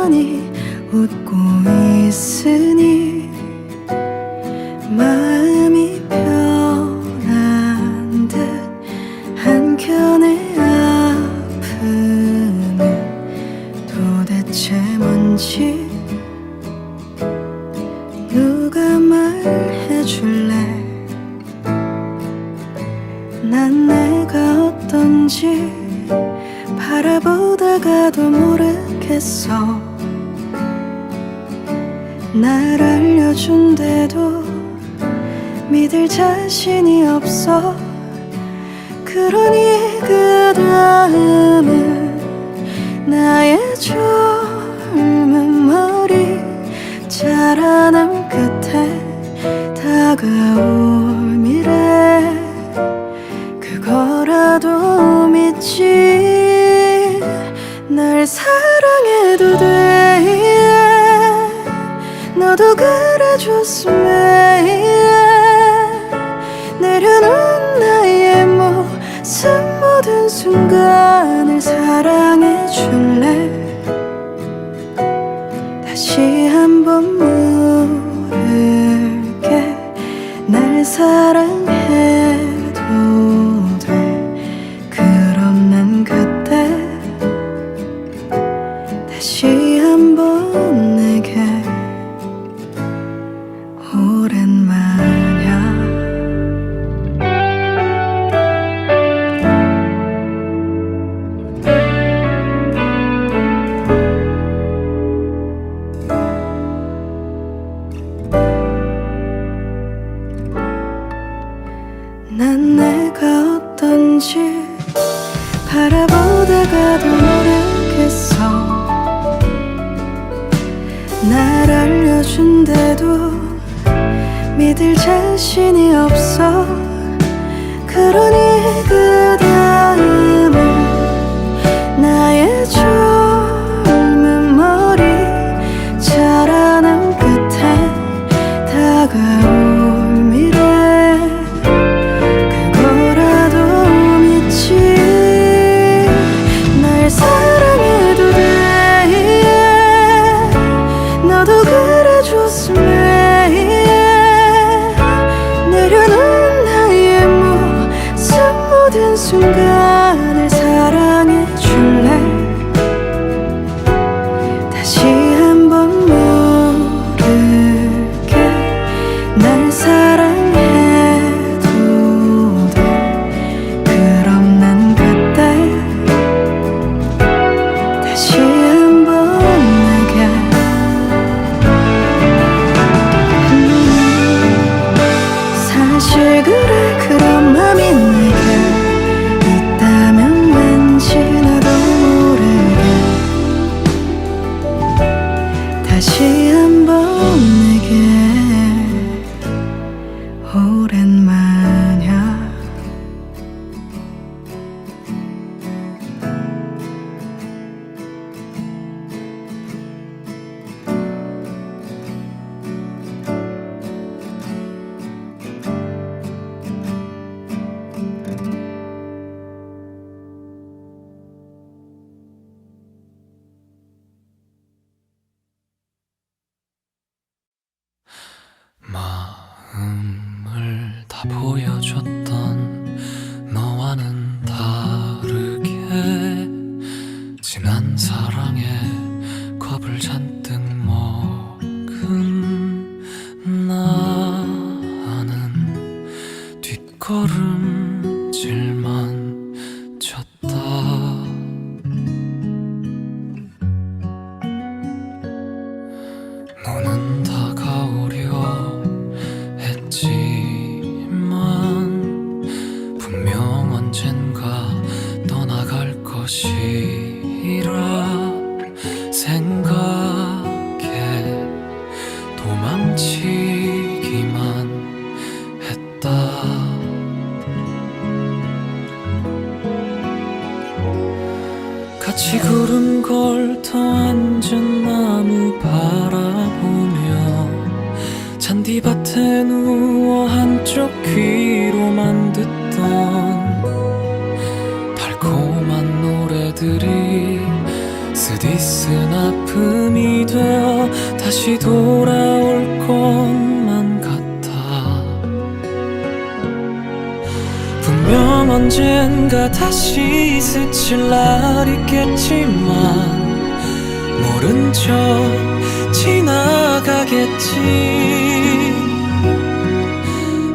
편히 웃고 있으니 알려준대도 믿을 자신이 없어. 그러니 그 다음은 나의 젊은 머리. 자라남 끝에 다가올 미래. 그거라도 믿지. 날 사랑해도 돼. 너도 그 줬음에 내려놓은 나의 모습 모든 순간을 사랑해 줄래? 다시 한번 물을게. 날 사랑해. 언젠가 다시 스칠 날 있겠지만 모른 척 지나가겠지.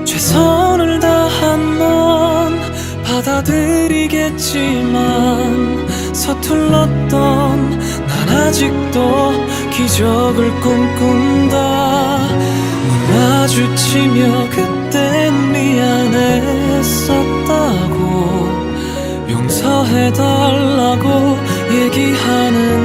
최선을 다한 넌 받아들이겠지만 서툴렀던 난 아직도 기적을 꿈꾼다. 눈 마주치며 그땐 해달라고 얘기하는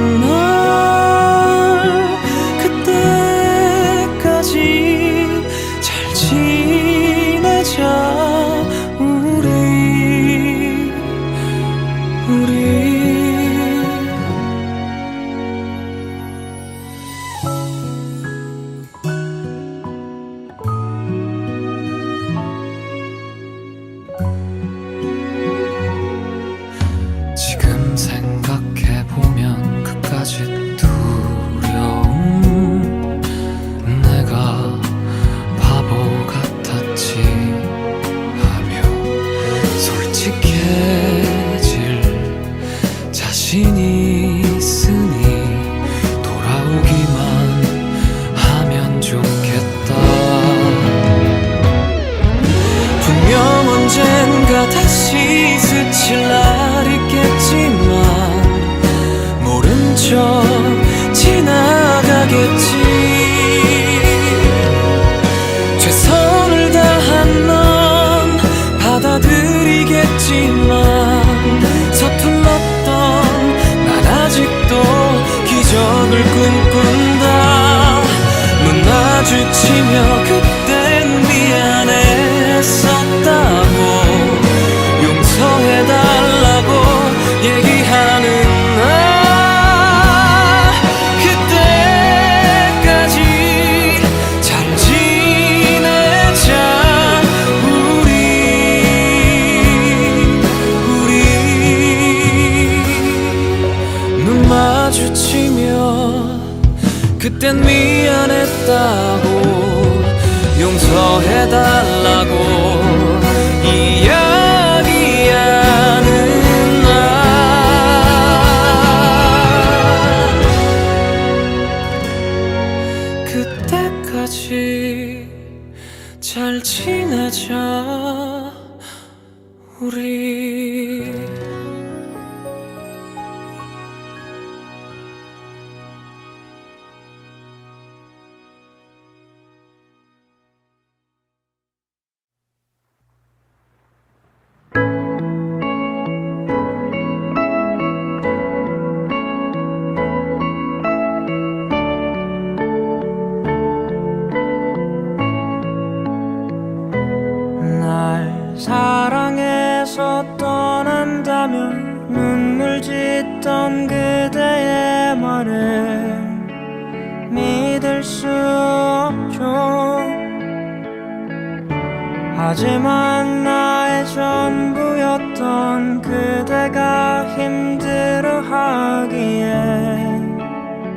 척 지나가겠지. 최선을 다한 넌 받아들이겠지만 서툴렀던 난 아직도 기적을 꿈꾼다. 눈 마주치며 그땐 지내자 우리 하지만 나의 전부였던 그대가 힘들어하기에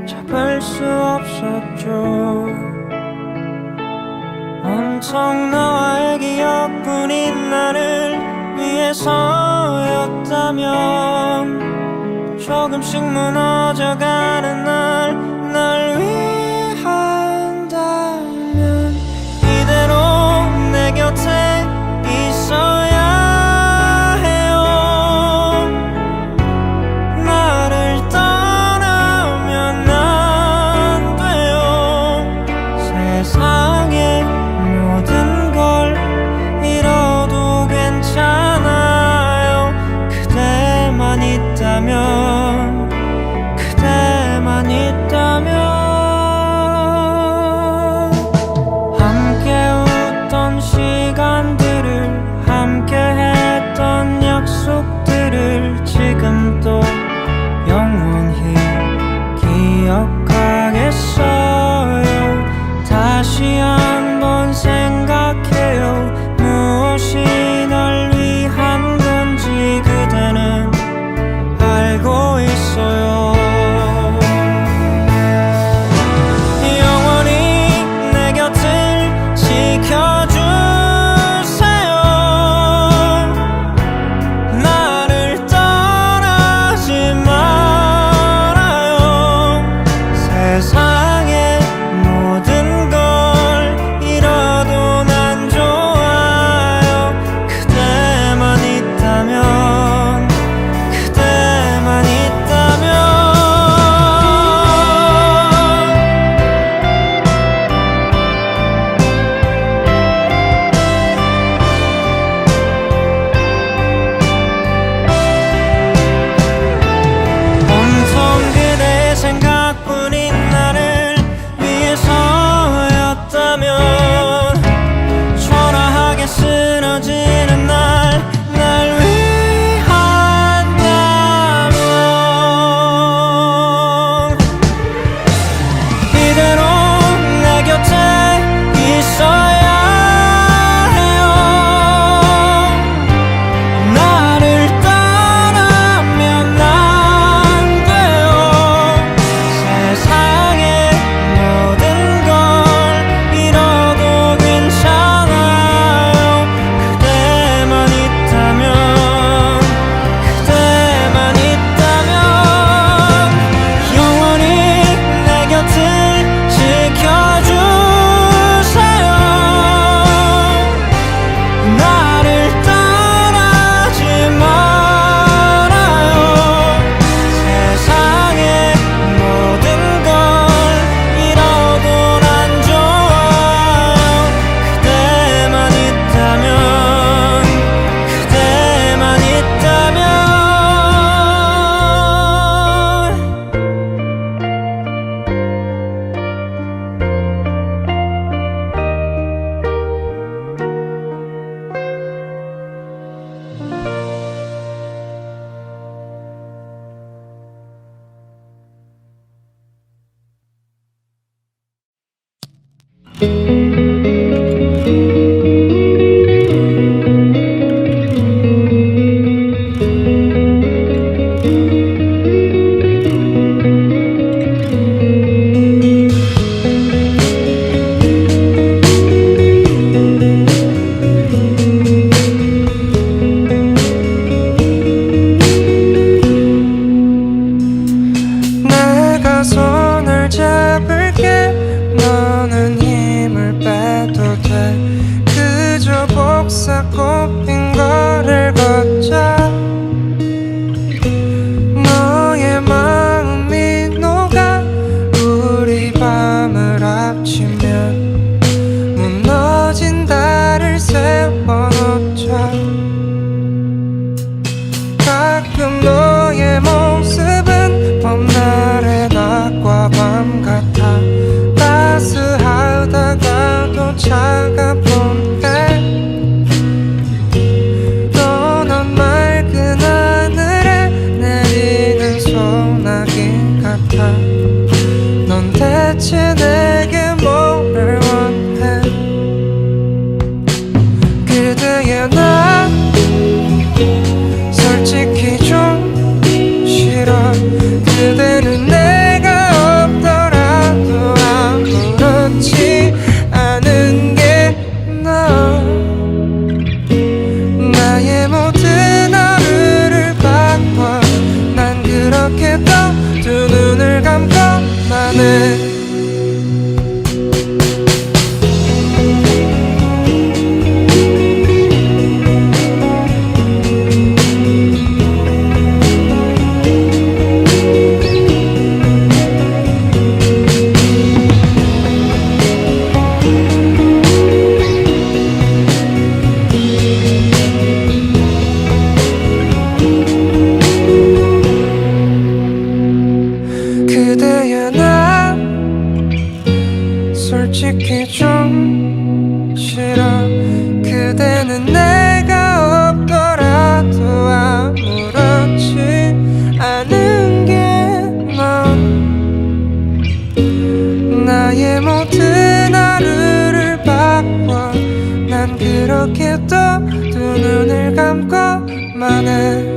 잡을 수 없었죠. 온통 너와의 기억뿐인 나를 위해서였다면 조금씩 무너져가는 날 그대는 내가 없더라도 아무렇지 않은 게넌 나의 모든 하루를 바꿔. 난 그렇게 또두 눈을 감고만 해